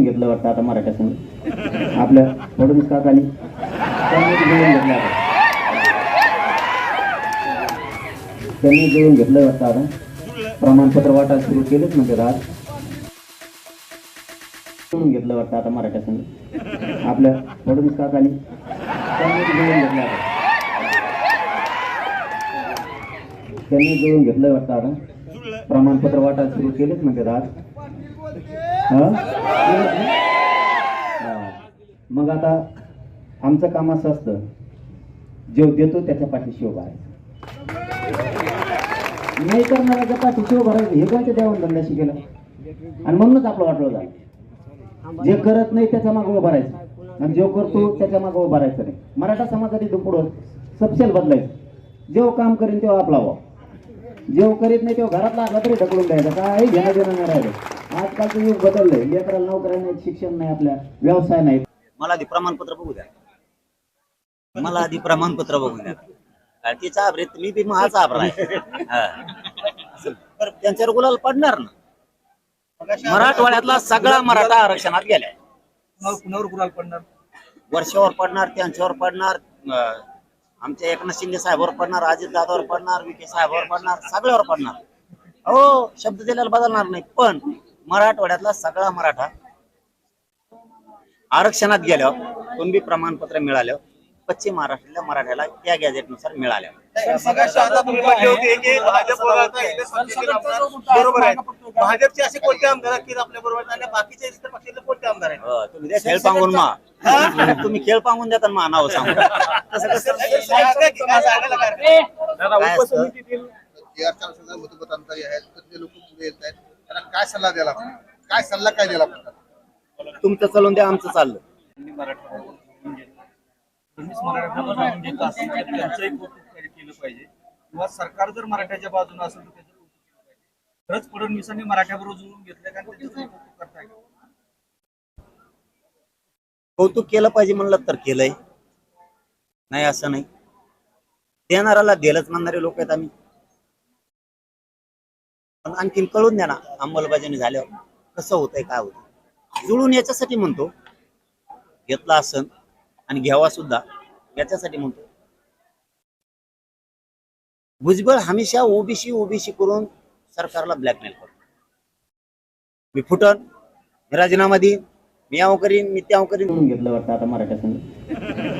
जुळून घेतलं वाटतं आता मराठा संघ. आपल्या फडणवीस काकानी त्यांनी जुळून घेतलं आता. त्यांनी जुळून घेतलं वाटतं आता. प्रमाणपत्र वाटा सुरू केलंच म्हणते आज जुळून घेतलं वाटतं आता मराठा संघ. आपल्या फडणवीस काकानी त्यांनी जुळून घेतलं आता. त्यांनी जुळून घेतलं वाटतं आता. प्रमाणपत्र वाटा सुरू केलंच म्हणते आज मग आता आमचं काम असं असतं. जेव देतो त्याच्या पाठीशी उभा राहायचं. नाही करणाऱ्याच्या पाठीशी उभा राहायचं हे कोणत्या देवान धंदा केलं आणि म्हणूनच आपलं वाटलं झालं जे करत नाही त्याच्या मागं उभा राहायचं. आणि जो करतो त्याच्या मागं उभा राहायचं नाही. मराठा समाजात इथून पुढं बदलायचं. जेव्हा काम करेन तेव्हा आपला व्हा जेव्हा करीत नाही तेव्हा घरातला लागला तरी ढकलून द्यायचं. काय घेणं देणं नाही राहिलं. आजकालचं युग बदललंय. लेकराला नोकऱ्या नाहीत शिक्षण नाही आपल्या व्यवसाय नाही. मला आधी प्रमाणपत्र बघू द्या. मला आधी प्रमाणपत्र बघू द्या. कारण ती मी बी आहे. हा. तर त्यांच्यावर गुलाल पडणार ना. मराठवाड्यातला सगळा मराठा आरक्षणात गेलाय. कुणावर पडणार? वर्षावर पडणार त्यांच्यावर पडणार अं, आमच्या एकनाथ शिंदे साहेबावर पडणार अजित दादावर पडणार विखे साहेबावर पडणार सगळ्यावर पडणार. हो शब्द दिलेला बदलणार नाही. पण मराठवाड्यातला सगळा मराठा आरक्षणात गेल्यावर कुणबी प्रमाणपत्र मिळाल्यावर पश्चिम महाराष्ट्रातल्या मराठ्याला त्या गॅजेटनुसार भाजपचे असे कोणते आमदार आहेत आपल्या बरोबर आहेत आणि बाकीचे इतर पक्षाचे कोणते आमदार आहेत? हो, तुम्ही खेळ पांगून मा. तुम्ही खेळ पांगून देता ना मा नाव सांगू. काय असतं? आहेत. त्यांना काय सल्ला द्यायला आपण? काय सल्ला काय द्यायला आपण तुमचं चालून द्या आमचं चाललं. त्यांनी जाऊन असेल तर त्यांचंही कौतुक केलं पाहिजे. किंवा सरकार जर मराठ्याच्या बाजूने असेल तर त्याचं कौतुक केलं पाहिजे. खरंच फडणवीसांनी मराठ्याबरोबर जुळून घेतलं कारण त्याचं कौतुक केलं पाहिजे म्हणलं तर केलंय. नाही असं नाही. देणाराला दिलंच म्हणणारे लोक आहेत आम्ही. पण आणखीन कळून द्या ना अंमलबजावणी झाल्यावर कसं होतंय काय होतं जुळून याच्यासाठी म्हणतो घेतला असन आणि घ्यावा सुद्धा याच्यासाठी म्हणतो. भुजबळ हमेशा ओबीसी ओबीसी करून सरकारला ब्लॅकमेल करतो. मी फुटन मी राजीनामा देईन मी याव करीन मी त्याव करीन. घेतलं वाटतं आता मराठा संघ.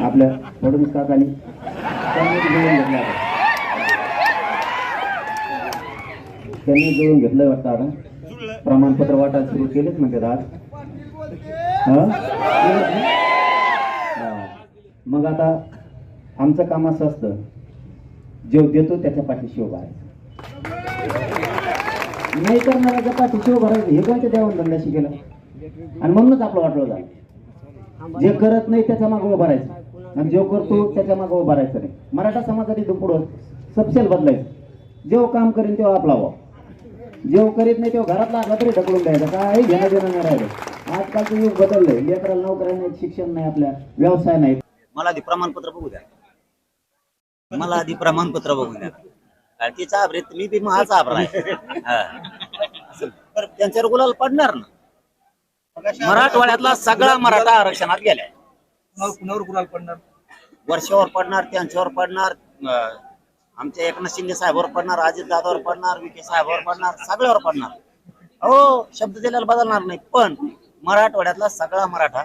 आपल्या फडणवीस काकानी त्यांनी जुळून घेतलं वाटतं आता प्रमाणपत्र वाटायला सुरू केलेच म्हणते आज. मग आता आमचं काम असं असतं. जेव देतो त्याच्या पाठीशी उभा आहे नाही करणाऱ्याच्या पाठीशी उभा राहायचं हे कोणत्या देवान धंदा शिकेलं आणि म्हणूनच आपलं वाटलं झालं. जे करत नाही त्याच्यामागे उभा राहायचं. आणि जो करतो त्याच्यामागे उभा राहायचं नाही. मराठा समाजात इथून पुढं सबसेल बदलायचं. जेव्हा काम करेन तेव्हा आपला व्हा जेव्हा करीत नाही तेव्हा घरातला तरी ढकलून द्यायचं. काय घेणं देणं नाही राहिलं. आजकालचं युग बदललंय. लेकराला नोकऱ्या नाहीत शिक्षण नाही आपल्या व्यवसाय नाही. मला आधी प्रमाणपत्र बघू द्या. मला आधी प्रमाणपत्र बघू द्या. कारण ती चाबरीत मी बी महाच आबरा आहे. हा. तर त्यांच्यावर गुलाल पडणार ना. मराठवाड्यातला सगळा मराठा आरक्षणात गेलाय. कुणावर गुलाल पडणार? वर्षावर पडणार त्यांच्यावर पडणार आमच्या एकनाथ शिंदे साहेबावर पडणार अजित दादावर पडणार विखे साहेबावर पडणार सगळ्यावर पडणार. हो शब्द दिलेला बदलणार नाही पण मराठवाड्यातला सगळा मराठा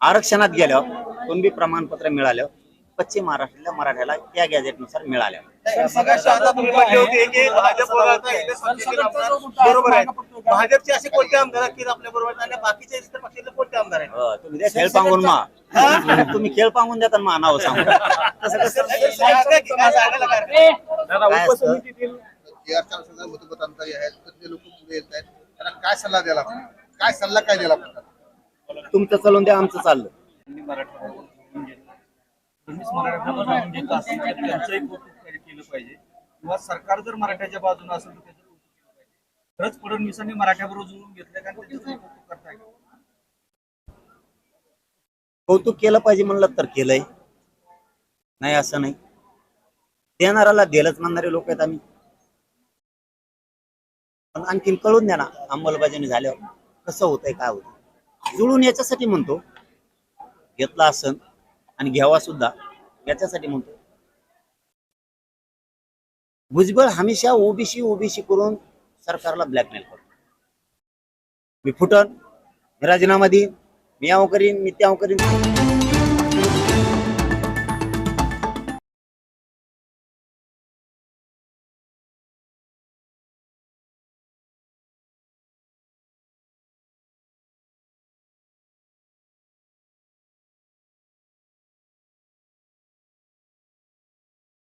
आरक्षणात गेल्यावर कुणबी प्रमाणपत्र मिळाल्यावर पश्चिम महाराष्ट्रातल्या मराठ्याला त्या बरोबर आहे. भाजपचे असे कोणते आमदार बाकीचे कोणते आमदार आहेत? तुम्ही पांगून मा तुम्ही खेळ पांगून देता ना मा नाव सांगू आहेत तर ते लोक पुढे येत आहेत त्यांना काय सल्ला द्यायला काय सल्ला काय द्यायला तुमचं चालून द्या आमचं चाललं. त्यांनी मराठा जुळून घेतलं फडणवीस मराठ्यावर जाऊन घेत असेल तर त्यांचंही कौतुक केलं पाहिजे. किंवा सरकार जर मराठ्याच्या बाजूने असेल तर त्याचं खरंच फडणवीसांनी मराठ्याबरोबर जुळून घेतलं कारण त्याचं कौतुक केलं पाहिजे म्हणलं तर केलंय. नाही असं नाही. देणाराला दिलंच म्हणणारे लोक आहेत आम्ही. पण आणखीन कळून द्या ना अंमलबजावणी झाल्यावर कसं होतंय काय होतं जुळून याच्यासाठी म्हणतो घेतला असन आणि घ्यावा सुद्धा याच्यासाठी म्हणतो. भुजबळ हमेशा ओबीसी ओबीसी करून सरकारला ब्लॅकमेल करतो. मी फुटन राजीनामा देईन. मी याव करीन मी त्याव करीन.